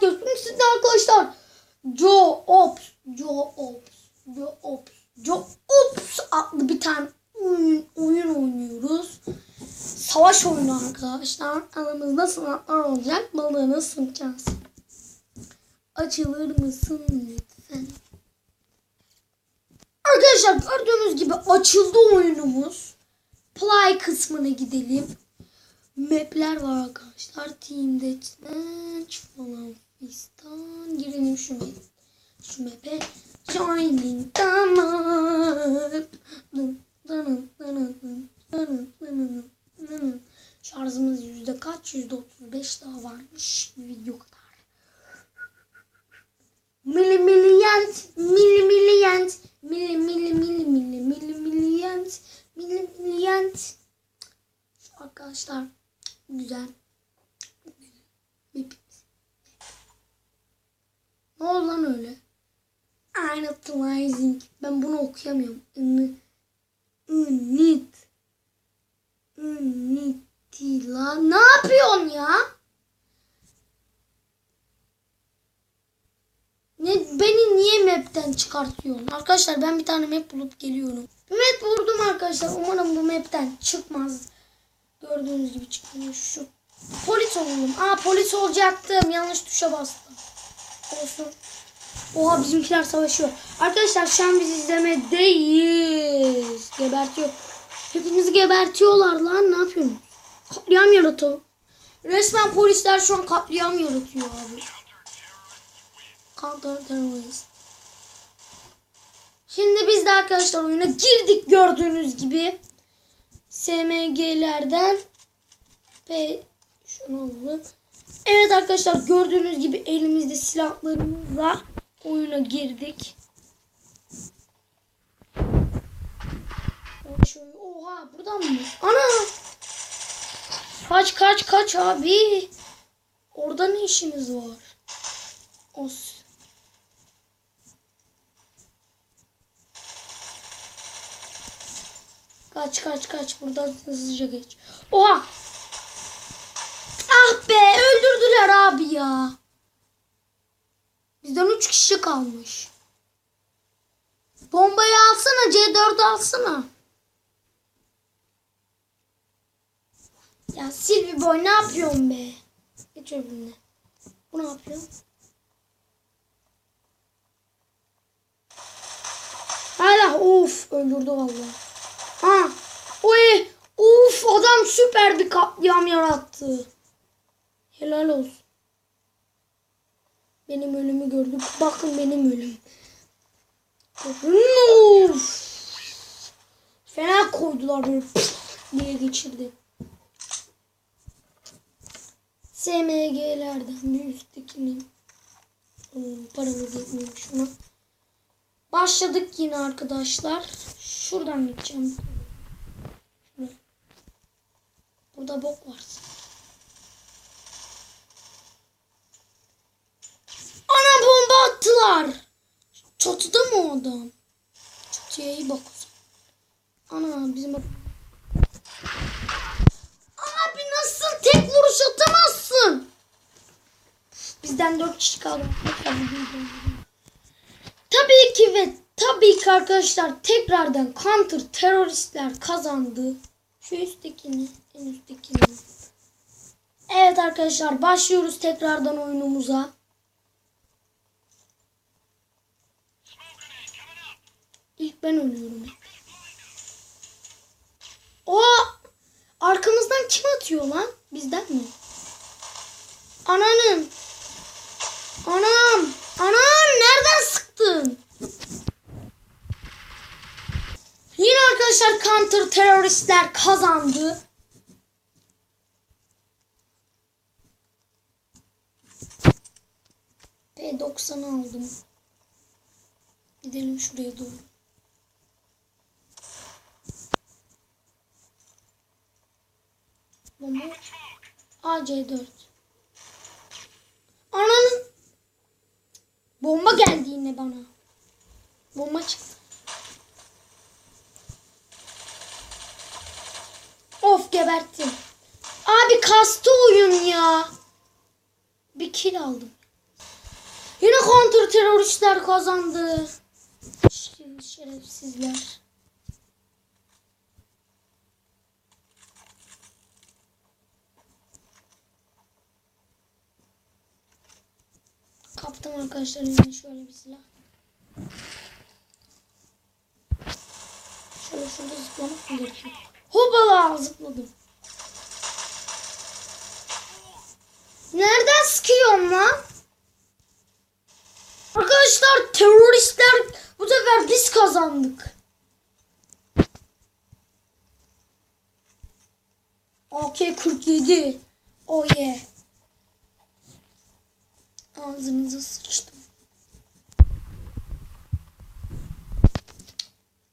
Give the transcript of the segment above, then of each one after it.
Göz. Bugün sizle arkadaşlar Joe Ops, Joe Ops adlı bir tane oyun, oyun oynuyoruz. Savaş oyunu arkadaşlar. Aramızda sınavlar olacak. Balığını sıkacağız. Açılır mısın lütfen? Arkadaşlar gördüğünüz gibi açıldı oyunumuz. Play kısmına gidelim. Map'ler var arkadaşlar. Team Deathmatch falan fistan. Girelim şu map. Şu map'e. Dın, dın. Şarjımız yüzde kaç? Yüzde otuz beş daha varmış. Video kadar. Milli milyent, milli milyent, okuyamıyorum. Ini, init. Initila. Ne yapıyorsun ya? Ne, beni niye map'ten çıkartıyorsun? Arkadaşlar ben bir tane map bulup geliyorum. Bir map buldum arkadaşlar. Umarım bu map'ten çıkmaz. Gördüğünüz gibi çıkmıyor şu. Polis oldum. Aa polis olacaktım. Yanlış tuşa bastım. Olsun. Oha bizimkiler savaşıyor. Arkadaşlar şu an biz izlemedeyiz. Gebertiyor. Hepimizi gebertiyorlar lan. Ne yapıyorsun? Katliam yaratıyor. Resmen polisler şu an katliam yaratıyor abi. Counter terörist. Şimdi biz de arkadaşlar oyuna girdik gördüğünüz gibi. SMG'lerden ve şunu alalım. Evet arkadaşlar gördüğünüz gibi elimizde silahlarımızla oyuna girdik. Oha buradan mı? Ana! Kaç kaç kaç abi. Orada ne işimiz var? Os. Kaç kaç kaç buradan hızlıca geç. Oha! Ah be öldürdüler abi ya. Bizden 3 kişi kalmış. Bombayı alsana C4 alsana. Ya Silvi boy ne yapıyorsun be? Geç öbürüne. Bu ne yapıyor? Hala of öldürdü vallahi. Ha. Oy. Uf adam süper bir katliam yarattı. Helal olsun. Benim ölümü gördük. Bakın benim ölüm. Of. Fena koydular böyle diye geçirdi. SMG'lerden bir üsttekinin hmm, paramız yetmiyor şuna. Başladık yine arkadaşlar. Şuradan gideceğim. Burada bok var. Ana bomba attılar. Çatıda mı o adam? Çatıya iyi bak. Ana bizim Abi nasıl tek vuruş atamazsın? Bizden dört kişi kaldı. Tabii ki ve tabii ki arkadaşlar tekrardan counter teröristler kazandı. Şu üsttekini, en üsttekini. Evet arkadaşlar başlıyoruz tekrardan oyunumuza. Ben ölüyorum. O arkamızdan kim atıyor lan? Bizden mi? Ananın. Anam. Anam nereden sıktın? Yine arkadaşlar counter teröristler kazandı. P90 aldım. Gidelim şuraya doğru. Bomba. AC4. Ananın. Bomba geldi yine bana. Bomba çıktı. Of geberttim. Abi kastı oyun ya. Bir kill aldım. Yine kontra teröristler kazandı. Şer- Şerefsizler. Kaptım arkadaşlar yine şöyle bir silah. Şöyle şurada zıplamak mı gerekiyor? Hopala zıpladım. Nereden sıkıyorum lan? Arkadaşlar teröristler bu sefer biz kazandık. AK-47. Oh yeah. Ağzınıza sıçtım.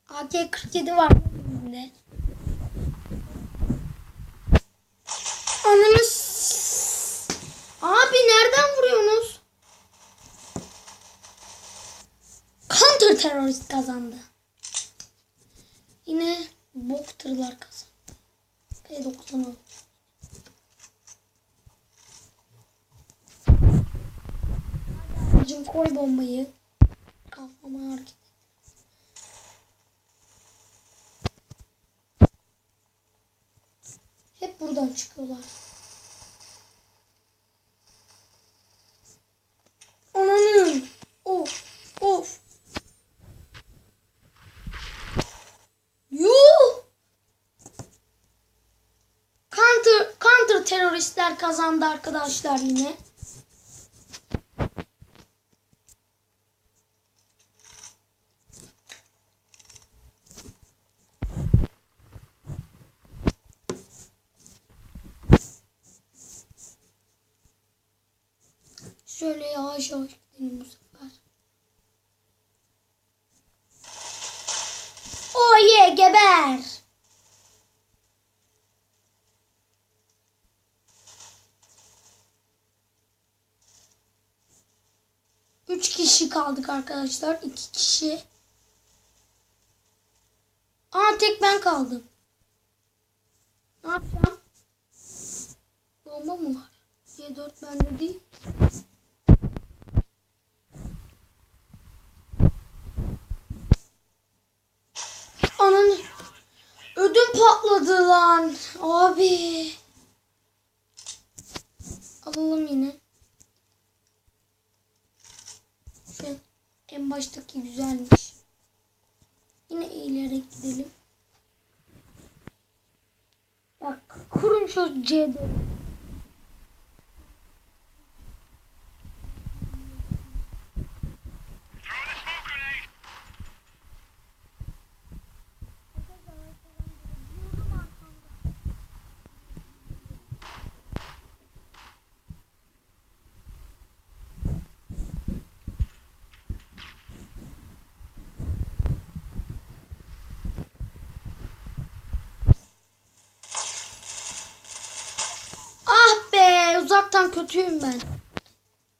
AK-47 var elimde. Ananı s- Abi nereden vuruyorsunuz? Counter terörist kazandı. Yine bok kazandı. P90 Abicim koy bombayı. Kafama hareket. Hep buradan çıkıyorlar. Ananın. Of. Of. Yuh. Counter, counter teröristler kazandı arkadaşlar yine. Şöyle yavaş yavaş gidelim bu sefer. Oh yeah geber. Üç kişi kaldık arkadaşlar. iki kişi. Aa tek ben kaldım. Ne yapacağım? Bomba mı var? C4 bende değil. Ananı. Ödüm patladı lan. Abi. Alalım yine. Şu en baştaki güzelmiş. Yine eğilerek gidelim. Bak kurun şu C4. Ah be uzaktan kötüyüm ben.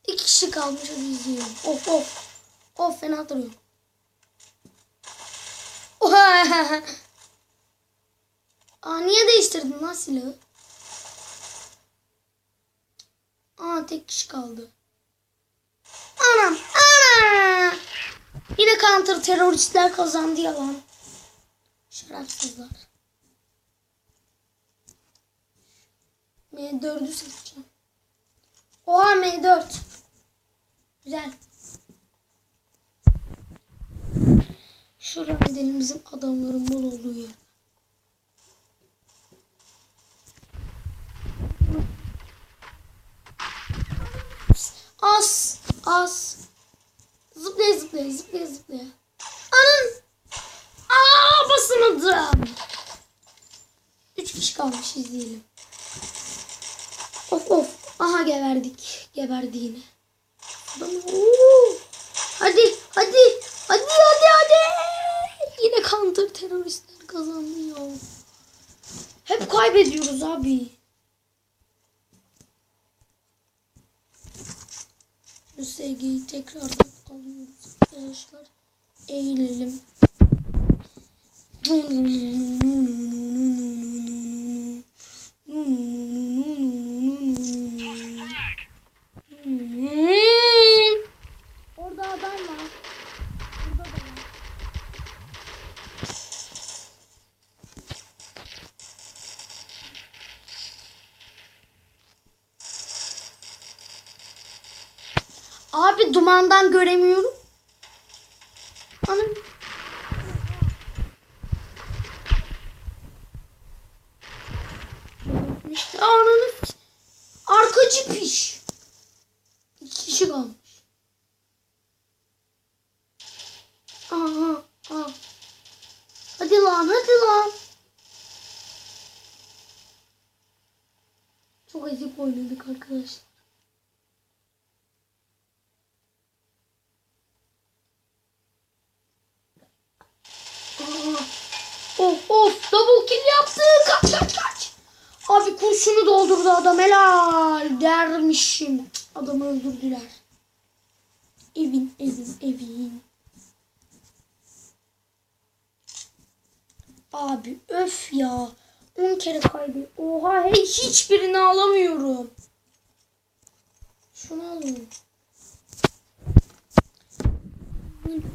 İki kişi kalmış hadi izliyorum. Of of. Of fena duruyor. Aa niye değiştirdin lan silahı? Aa tek kişi kaldı. Anam ana. Yine counter teröristler kazandı yalan. Şerefsizler. M4'ü seçeceğim. Oha M4. Güzel. Şuraya gidelim bizim adamların bol olduğu yer. As. As. Zıplaya zıplaya zıplaya zıplaya. Anın. Aa basamadım. Üç kişi kalmış izleyelim. Of of. Aha geberdik. Geberdi yine. Hadi hadi. Hadi hadi hadi. Yine counter teröristler kazanıyor. Hep kaybediyoruz abi. Şu sevgiyi tekrardan alıyoruz arkadaşlar. Eğilelim. Abi dumandan göremiyorum. Anam. İşte ananı arkacı piş. İki kişi kalmış. Aha, aha. Hadi lan hadi lan. Çok ezik oynadık arkadaşlar. Aa, Of of double kill yaptı. Kaç kaç kaç. Abi kurşunu doldurdu adam helal dermişim. Adamı öldürdüler. Evin evin evin. Abi öf ya. 10 kere kaybı. Oha hiç hiçbirini alamıyorum. Şunu alayım. Ben de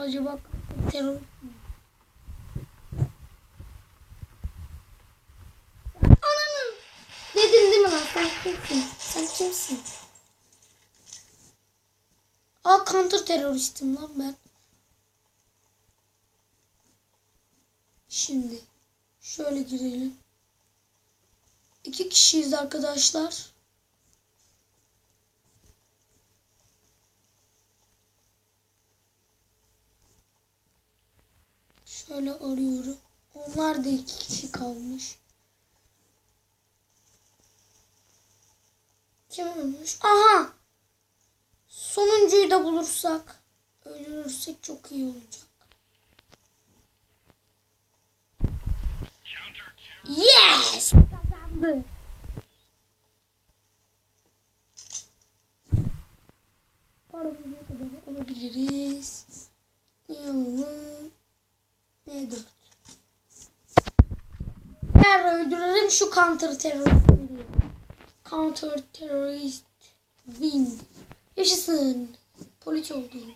acaba terör Ananı. Dedin değil mi lan? Sen? Sen kimsin? Aa counter teröristim lan ben. Şimdi şöyle girelim. İki kişiyiz arkadaşlar. Şöyle arıyorum. Onlar da iki kişi kalmış. Kim ölmüş? Aha! Sonuncuyu da bulursak, öldürürsek çok iyi olacak. Yes! Kazandı. Paramız ne kadar alabiliriz? Ne alalım? Ne dört? Eğer öldürelim counter teröristleri. Counter terörist win. Yaşasın. Polis oldum.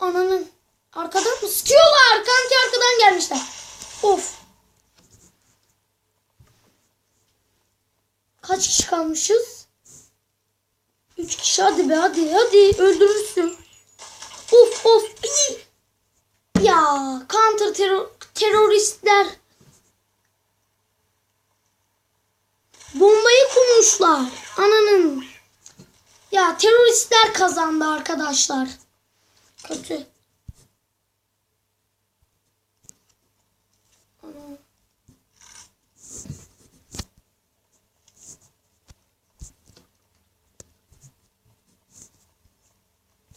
Ananın arkadan mı sıkıyorlar? Kanki arkadan gelmişler. Of. Kaç kişi kalmışız? Üç kişi hadi be hadi hadi öldürürsün. Of of. iyi. Ya counter terör, teröristler bombayı kurmuşlar. Ananın. Ya teröristler kazandı arkadaşlar. Kötü.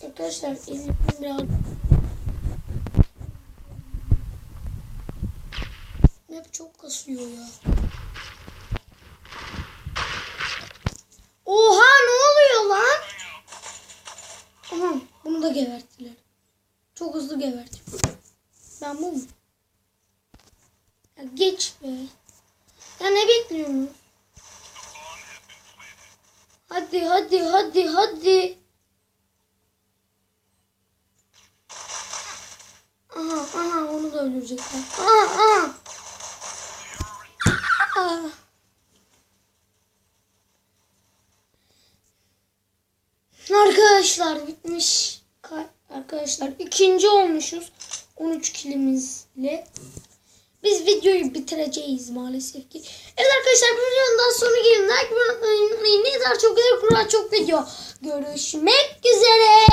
Arkadaşlar elim Map çok kasıyor ya. Oha ne oluyor lan? Aha bunu da geberttiler. Çok hızlı gebertiyor. Ben bu mu? Ya geç be. Ya ne bekliyorsun? Hadi hadi hadi hadi. Aha aha onu da öldürecekler. Aha aha. Arkadaşlar bitmiş. Ka- Arkadaşlar ikinci olmuşuz. 13 kilimizle. Biz videoyu bitireceğiz maalesef ki. Evet arkadaşlar bu videonun sonra gelin. Like unutmayın. Ne kadar çok güzel, çok video. Görüşmek üzere.